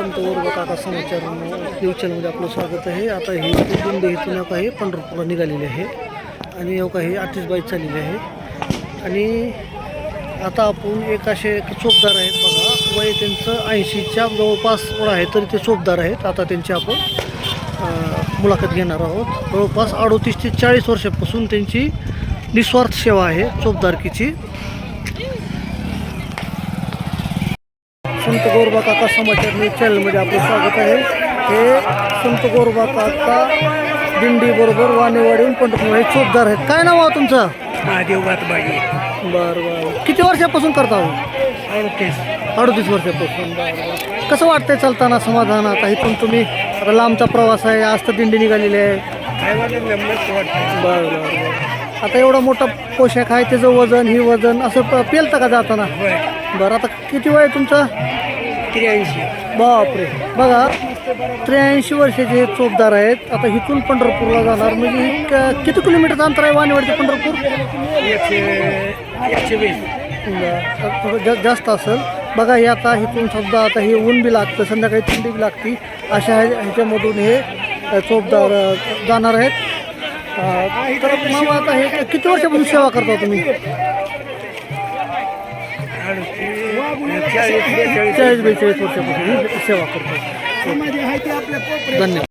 News चॅनलमध्ये आपलं स्वागत आहे. आता ही दिंडी इथून एक आहे पंढरपूरला निघालेली आहे आणि एक आहे अठ्ठीस बाईक चाललेली आहे. आणि आता आपण एक असे चोपदार आहेत बघा. वय त्यांचं ऐंशीच्या जवळपास आहे तरी ते चोपदार आहेत. आता त्यांची आपण मुलाखत घेणार आहोत. जवळपास अडोतीस ते चाळीस वर्षापासून त्यांची निस्वार्थ सेवा आहे चोपदारकीची. संत गोरबा काका समाचार न्यूज चॅनलमध्ये आपलं स्वागत आहे. हे संत गोरबा काका दिंडी बरोबर वाणेवाडीहून पंढरपूर हे चोपदार आहेत. काय नाव आहे तुमचं? महादेव बातबाजी बरं बरं. किती वर्षापासून करता हो? अडतीस. अडतीस वर्षापासून. बरं बरं. कसं वाटतंय चालताना समाधान आता इथून तुम्ही आता लांबचा प्रवास आहे आज तर दिंडी निघालेली आहे. काय वाटत गंमत वाटतं बरं बरं बरं. आता एवढा मोठा पोशाख आहे त्याचं वजन ही वजन असं प- पेलतं का जाताना? होय. बरं आता किती वय आहे तुमचं? त्र्याऐंशी. बापरे. बघा त्र्याऐंशी वर्षाचे हे चोपदार आहेत. आता इथून पंढरपूरला जाणार. म्हणजे क- किती किलोमीटरचं अंतर आहे वाणीवाडी ते पंढरपूर जा जास्त असेल. बघा हे आता इथून समजा आता हे ऊन बी लागतं संध्याकाळी थंडी बी लागती. अशा ह्या- ह्याच्यामधून हे चोपदार जाणार आहेत. तर मामा आता हे किती वर्षापासून सेवा करता तुम्ही? चाळीस बेचाळीस वर्षापासून ही सेवा करतो धन्यवाद.